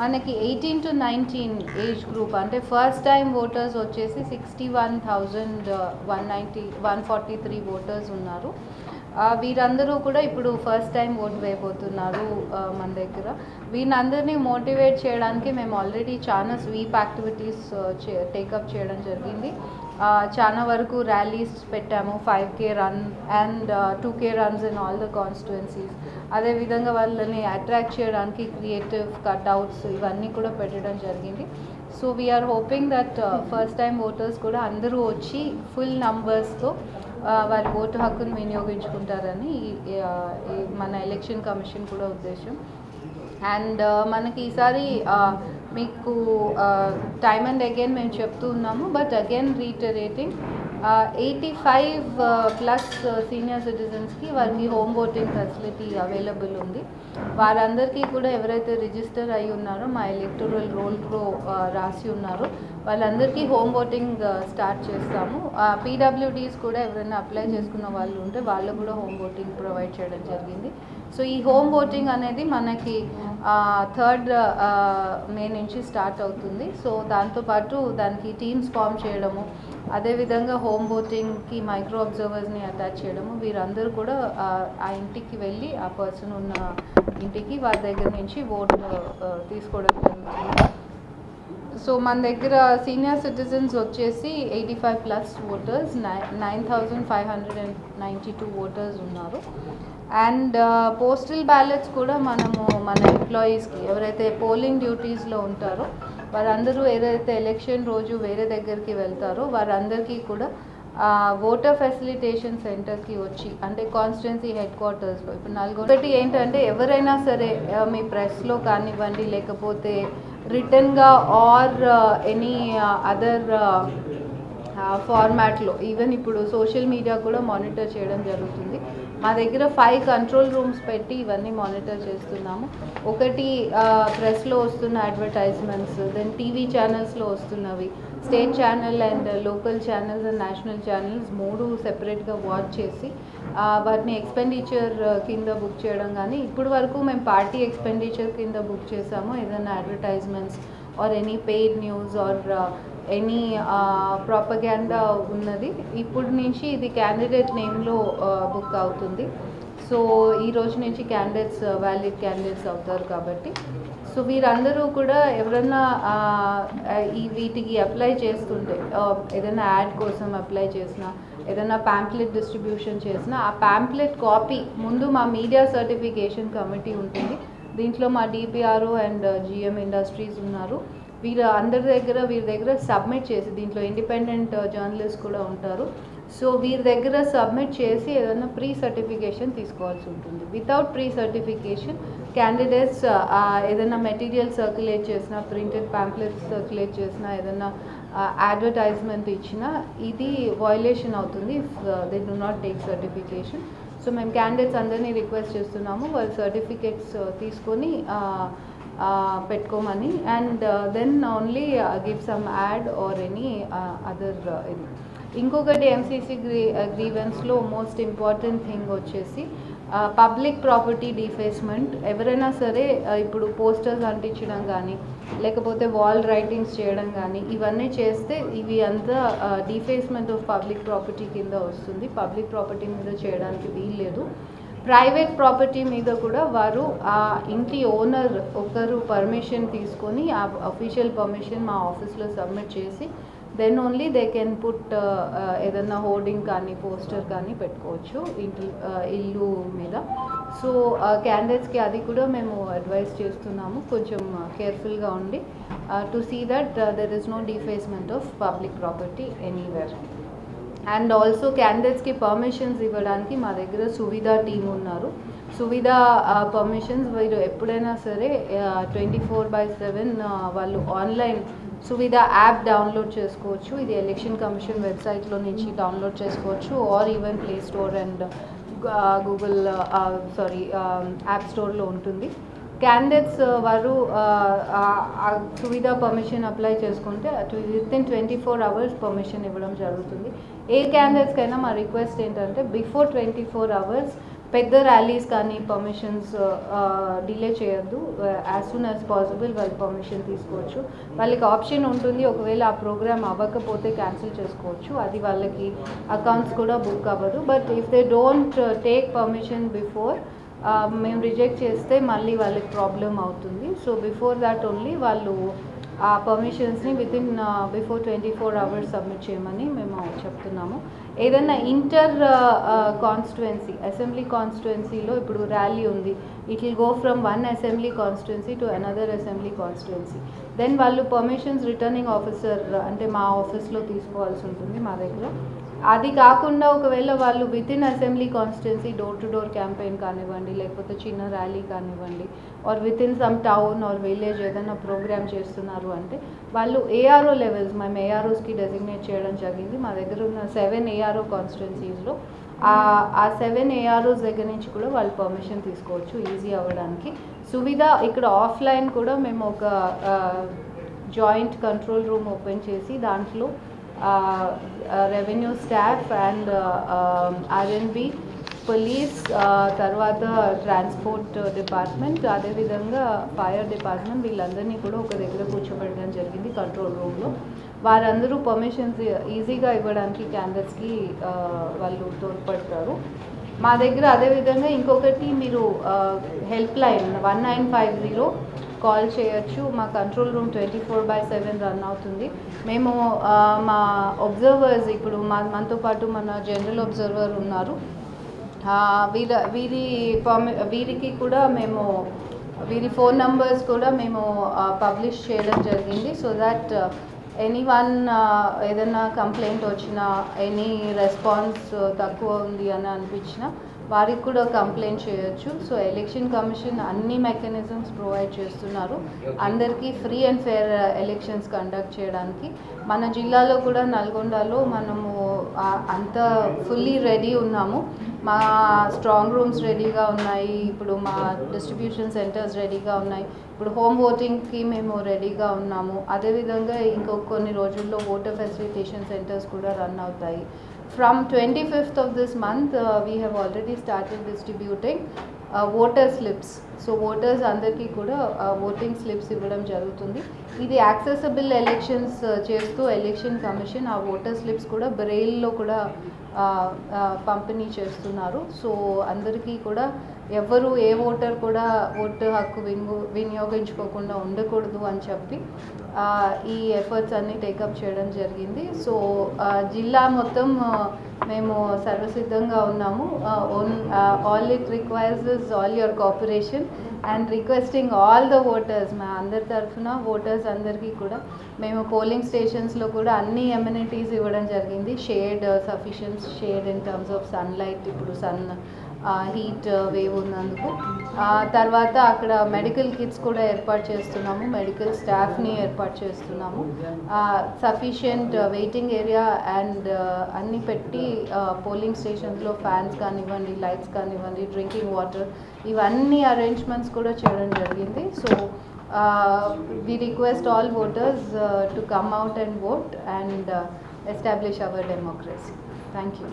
మనకి eighteen to nineteen age group అంటే first time voters వచ్చేసి sixty one thousand one ninety one forty three voters ఉన్నారు. వీరందరూ కూడా ఇప్పుడు ఫస్ట్ టైం ఓటు వేయబోతున్నారు uh, మన దగ్గర. వీరందరినీ మోటివేట్ చేయడానికి మేము ఆల్రెడీ చాలా స్వీప్ యాక్టివిటీస్ uh, టేకప్ చేయడం జరిగింది. చాలా వరకు ర్యాలీస్ పెట్టాము five K run and two K runs in all the constituencies అదేవిధంగా వాళ్ళని అట్రాక్ట్ చేయడానికి క్రియేటివ్ కట్అవుట్స్ ఇవన్నీ కూడా పెట్టడం జరిగింది. So we are hoping that first time voters కూడా అందరూ వచ్చి ఫుల్ నంబర్స్తో వారి ఓటు హక్కును వినియోగించుకుంటారని మన ఎలక్షన్ కమిషన్ కూడా ఉద్దేశం. అండ్ మనకి ఈసారి మీకు టైమ్ అండ్ అగైన్ మేము చెప్తూ ఉన్నాము. But again reiterating eighty five plus senior సిటిజన్స్కి వారికి హోమ్ ఓటింగ్ ఫెసిలిటీ అవైలబుల్ ఉంది. వారందరికీ కూడా ఎవరైతే రిజిస్టర్ అయి ఉన్నారో మా ఎలక్టోరల్ రోల్లో రాసి ఉన్నారో వాళ్ళందరికీ హోమ్ ఓటింగ్ స్టార్ట్ చేస్తాము. పీడబ్ల్యూడీస్ కూడా ఎవరైనా అప్లై చేసుకున్న వాళ్ళు ఉంటే వాళ్ళు కూడా హోమ్ ఓటింగ్ ప్రొవైడ్ చేయడం జరిగింది. సో ఈ హోమ్ ఓటింగ్ అనేది మనకి థర్డ్ మే నుంచి స్టార్ట్ అవుతుంది. సో దాంతోపాటు దానికి టీమ్స్ ఫామ్ చేయడము అదేవిధంగా హోమ్ ఓటింగ్కి మైక్రో అబ్జర్వర్స్ని అటాచ్ చేయడము వీరందరూ కూడా ఆ, ఇంటికి వెళ్ళి ఆ పర్సన్ ఉన్న ఇంటికి వారి దగ్గర నుంచి ఓటు తీసుకోవడం జరుగుతుంది. సో మన దగ్గర సీనియర్ సిటిజన్స్ వచ్చేసి eighty five plus voters nine nine thousand five hundred and ninety two voters ఉన్నారు. అండ్ పోస్టల్ బ్యాలెట్స్ కూడా మనము మన ఎంప్లాయీస్కి ఎవరైతే పోలింగ్ డ్యూటీస్లో ఉంటారో వారందరూ ఏదైతే ఎలక్షన్ రోజు వేరే దగ్గరికి వెళ్తారో వారందరికీ కూడా ఓటర్ ఫెసిలిటేషన్ సెంటర్కి వచ్చి అంటే కాన్స్టిట్యున్సీ హెడ్ క్వార్టర్స్లో ఇప్పుడు నల్గొండ ఒకటి ఏంటంటే ఎవరైనా సరే మీ ప్రెస్లో కానివ్వండి లేకపోతే రిటర్న్గా ఆర్ ఎనీ అదర్ ఫార్మాట్లో ఈవెన్ ఇప్పుడు సోషల్ మీడియా కూడా మానిటర్ చేయడం జరుగుతుంది. మా దగ్గర ఫైవ్ కంట్రోల్ రూమ్స్ పెట్టి ఇవన్నీ మానిటర్ చేస్తున్నాము. ఒకటి ప్రెస్లో వస్తున్న అడ్వర్టైజ్మెంట్స్ దెన్ టీవీ ఛానల్స్లో వస్తున్నవి. State channel and local channels and national channels మూడు సెపరేట్గా వాచ్ చేసి వాటిని ఎక్స్పెండిచర్ కింద బుక్ చేయడం కానీ ఇప్పుడు వరకు మేము పార్టీ ఎక్స్పెండిచర్ కింద బుక్ చేసాము. ఏదైనా advertisements or any paid news or any propaganda uh, ఉన్నది. ఇప్పుడు నుంచి ఇది క్యాండిడేట్ నేమ్లో బుక్ అవుతుంది. సో ఈ రోజు నుంచి క్యాండిడేట్స్ వ్యాలిడ్ క్యాండిడేట్స్ అవుతారు కాబట్టి. సో వీరందరూ కూడా ఎవరన్నా ఈ వీటికి అప్లై చేస్తుంటే ఏదైనా యాడ్ కోసం అప్లై చేసినా ఏదైనా ప్యాంప్లెట్ డిస్ట్రిబ్యూషన్ చేసినా ఆ ప్యాంప్లెట్ కాపీ ముందు మా మీడియా సర్టిఫికేషన్ కమిటీ ఉంటుంది. దీంట్లో మా డిపిఆర్ఓ అండ్ జిఎం ఇండస్ట్రీస్ ఉన్నారు. వీరు అందరి దగ్గర వీరి దగ్గర సబ్మిట్ చేసి దీంట్లో ఇండిపెండెంట్ జర్నలిస్ట్ uh, కూడా ఉంటారు. సో వీరి దగ్గర సబ్మిట్ చేసి ఏదైనా ప్రీ సర్టిఫికేషన్ తీసుకోవాల్సి ఉంటుంది. వితౌట్ ప్రీ సర్టిఫికేషన్ క్యాండిడేట్స్ ఏదైనా మెటీరియల్ సర్క్యులేట్ చేసినా ప్రింటెడ్ ప్యాంప్లెట్స్ సర్క్యులేట్ చేసినా ఏదైనా uh, అడ్వర్టైజ్మెంట్ ఇచ్చినా ఇది వయలేషన్ అవుతుంది they do not take certification so మేము క్యాండిడేట్స్ అందరినీ రిక్వెస్ట్ చేస్తున్నాము. వాళ్ళు సర్టిఫికేట్స్ uh, తీసుకొని పెట్టుకోమని. And then only give some ad or any other ఇది. ఇంకొకటి ఎంసీసీ గ్రీ గ్రీవెన్స్లో మోస్ట్ ఇంపార్టెంట్ థింగ్ వచ్చేసి పబ్లిక్ ప్రాపర్టీ డిఫేస్మెంట్ ఎవరైనా సరే uh, ఇప్పుడు పోస్టర్స్ అంటించడం కానీ లేకపోతే వాల్ రైటింగ్స్ చేయడం కానీ ఇవన్నీ చేస్తే ఇవి అంతా డిఫేస్మెంట్ ఆఫ్ పబ్లిక్ ప్రాపర్టీ కింద వస్తుంది. పబ్లిక్ ప్రాపర్టీ మీద చేయడానికి వీల్లేదు. ప్రైవేట్ ప్రాపర్టీ మీద కూడా వారు ఆ ఇంటి ఓనర్ ఒకరు పర్మిషన్ తీసుకొని ఆ అఫీషియల్ పర్మిషన్ మా ఆఫీస్లో సబ్మిట్ చేసి then only they can put ఏదన్నా హోర్డింగ్ కానీ పోస్టర్ కానీ పెట్టుకోవచ్చు ఇంటి uh, ఇల్లు మీద. సో క్యాండిడేట్స్కి uh, అది కూడా మేము అడ్వైస్ చేస్తున్నాము. కొంచెం uh, కేర్ఫుల్గా ఉండి to see that there is no defacement of public property anywhere and also క్యాండిడేట్స్కి పర్మిషన్స్ ఇవ్వడానికి మా దగ్గర సువిధ టీం ఉన్నారు. సువిధ పర్మిషన్స్ వీరు ఎప్పుడైనా సరే ట్వంటీ ఫోర్ బై సెవెన్ వాళ్ళు ఆన్లైన్ సువిధ యాప్ డౌన్లోడ్ చేసుకోవచ్చు. ఇది ఎలక్షన్ కమిషన్ వెబ్సైట్లో నుంచి డౌన్లోడ్ చేసుకోవచ్చు. Or even play store and Google sorry app స్టోర్లో ఉంటుంది. క్యాండిడేట్స్ వారు సువిధ పర్మిషన్ అప్లై చేసుకుంటే within twenty four hours permission ఇవ్వడం జరుగుతుంది. ఏ క్యాండిడేట్స్కైనా మా రిక్వెస్ట్ ఏంటంటే బిఫోర్ ట్వంటీ ఫోర్ అవర్స్ పెద్ద ర్యాలీస్ కానీ పర్మిషన్స్ డిలే uh, uh, చేయొద్దు. యాజ్ సూన్ యాజ్ పాసిబుల్ వాళ్ళు పర్మిషన్ తీసుకోవచ్చు. వాళ్ళకి ఆప్షన్ ఉంటుంది ఒకవేళ ఆ ప్రోగ్రామ్ అవ్వకపోతే క్యాన్సిల్ చేసుకోవచ్చు. అది వాళ్ళకి అకౌంట్స్ కూడా బుక్ అవ్వదు. But if they don't take permission before మేము రిజెక్ట్ చేస్తే మళ్ళీ వాళ్ళకి ప్రాబ్లం అవుతుంది. సో బిఫోర్ దాట్ ఓన్లీ వాళ్ళు ఆ పర్మిషన్స్ని within before twenty four hours submit చేయమని మేము చెప్తున్నాము. ఏదైనా ఇంటర్ కాన్స్టిట్యుయెన్సీ అసెంబ్లీ కాన్స్టిట్యుయెన్సీలో ఇప్పుడు ర్యాలీ ఉంది. It will go from one assembly constituency to another assembly constituency then వాళ్ళు పర్మిషన్స్ రిటర్నింగ్ ఆఫీసర్ అంటే మా ఆఫీస్లో తీసుకోవాల్సి ఉంటుంది మా దగ్గర. అది కాకుండా ఒకవేళ వాళ్ళు within assembly constituency door to door campaign కానివ్వండి లేకపోతే చిన్న ర్యాలీ కానివ్వండి or within some town or village ఏదైనా ప్రోగ్రామ్ చేస్తున్నారు అంటే వాళ్ళు ఏఆర్ఓ లెవెల్స్ మేము ఏఆర్ఓస్కి డెసిగ్నేట్ చేయడం జరిగింది. మా దగ్గర ఉన్న సెవెన్ ఏఆర్ఓ కాన్స్టిట్యున్సీస్లో ఆ సెవెన్ ఏఆర్ఓస్ దగ్గర నుంచి కూడా వాళ్ళు పర్మిషన్ తీసుకోవచ్చు ఈజీ అవ్వడానికి. సువిధ ఇక్కడ ఆఫ్లైన్ కూడా మేము ఒక జాయింట్ కంట్రోల్ రూమ్ ఓపెన్ చేసి దాంట్లో revenue staff and R&B police తర్వాత ట్రాన్స్పోర్ట్ డిపార్ట్మెంట్ అదేవిధంగా ఫైర్ డిపార్ట్మెంట్ వీళ్ళందరినీ కూడా ఒక దగ్గర కూర్చోబెట్టడం జరిగింది కంట్రోల్ రూమ్లో వారందరూ పర్మిషన్స్ ఈజీగా ఇవ్వడానికి క్యాండిడేట్స్కి వాళ్ళు తోడ్పడతారు. మా దగ్గర అదేవిధంగా ఇంకొకటి మీరు help line one nine five zero call చేయొచ్చు. మా control room twenty four by seven run అవుతుంది. మేము మా ఒబ్జర్వర్స్ ఇప్పుడు మా మనతో పాటు మన జనరల్ ఒబ్జర్వర్ ఉన్నారు. వీర వీరి వీరికి కూడా మేము వీరి ఫోన్ నంబర్స్ కూడా మేము పబ్లిష్ చేయడం జరిగింది. So that any one uh, ఏదైనా కంప్లైంట్ వచ్చినా ఎనీ రెస్పాన్స్ uh, తక్కువ ఉంది అని అనిపించినా వారికి కూడా కంప్లైంట్ చేయొచ్చు. సో ఎలక్షన్ కమిషన్ అన్ని మెకానిజమ్స్ ప్రొవైడ్ చేస్తున్నారు. అందరికీ free and fair elections conduct చేయడానికి. మన జిల్లాలో కూడా నల్గొండలో మనము అంత ఫుల్లీ రెడీ ఉన్నాము. మా స్ట్రాంగ్ రూమ్స్ రెడీగా ఉన్నాయి. ఇప్పుడు మా డిస్ట్రిబ్యూషన్ సెంటర్స్ రెడీగా ఉన్నాయి. ఇప్పుడు హోమ్ ఓటింగ్కి మేము రెడీగా ఉన్నాము. అదేవిధంగా ఇంకో కొన్ని రోజుల్లో ఓటర్ ఫెసిలిటేషన్ సెంటర్స్ కూడా రన్ అవుతాయి. From twenty fifth of this month we have already started distributing voter slips so voters అందరికీ కూడా ఓటింగ్ స్లిప్స్ ఇవ్వడం జరుగుతుంది. ఇది యాక్సెసబుల్ ఎలక్షన్స్ చేస్తూ ఎలక్షన్ కమిషన్ ఆ ఓటర్ స్లిప్స్ కూడా బ్రెయిల్లో కూడా పంపిణీ చేస్తున్నారు. సో అందరికీ కూడా ఎవరు ఏ ఓటర్ కూడా ఓటు హక్కు వినియో వినియోగించుకోకుండా ఉండకూడదు అని చెప్పి ఈ ఎఫర్ట్స్ అన్ని టేకప్ చేయడం జరిగింది. సో జిల్లా మొత్తం మేము సర్వసిద్ధంగా ఉన్నాము. Own all it requires is all your cooperation and requesting all the voters మా అందరి తరఫున ఓటర్స్ అందరికీ కూడా. మేము పోలింగ్ స్టేషన్స్లో కూడా అన్ని ఎమ్యూనిటీస్ ఇవ్వడం జరిగింది. Shade sufficient shade in terms of sunlight ఇప్పుడు సన్ హీట్ వేవ్ ఉన్నందుకు. తర్వాత అక్కడ మెడికల్ కిట్స్ కూడా ఏర్పాటు చేస్తున్నాము. మెడికల్ స్టాఫ్ని ఏర్పాటు చేస్తున్నాము. సఫిషియంట్ వెయిటింగ్ ఏరియా అండ్ అన్నీ పెట్టి పోలింగ్ స్టేషన్స్లో ఫ్యాన్స్ కానివ్వండి లైట్స్ కానివ్వండి డ్రింకింగ్ వాటర్ ఇవన్నీ అరేంజ్మెంట్స్ కూడా చేయడం జరిగింది. So we request all voters to come out and vote and establish our democracy thank you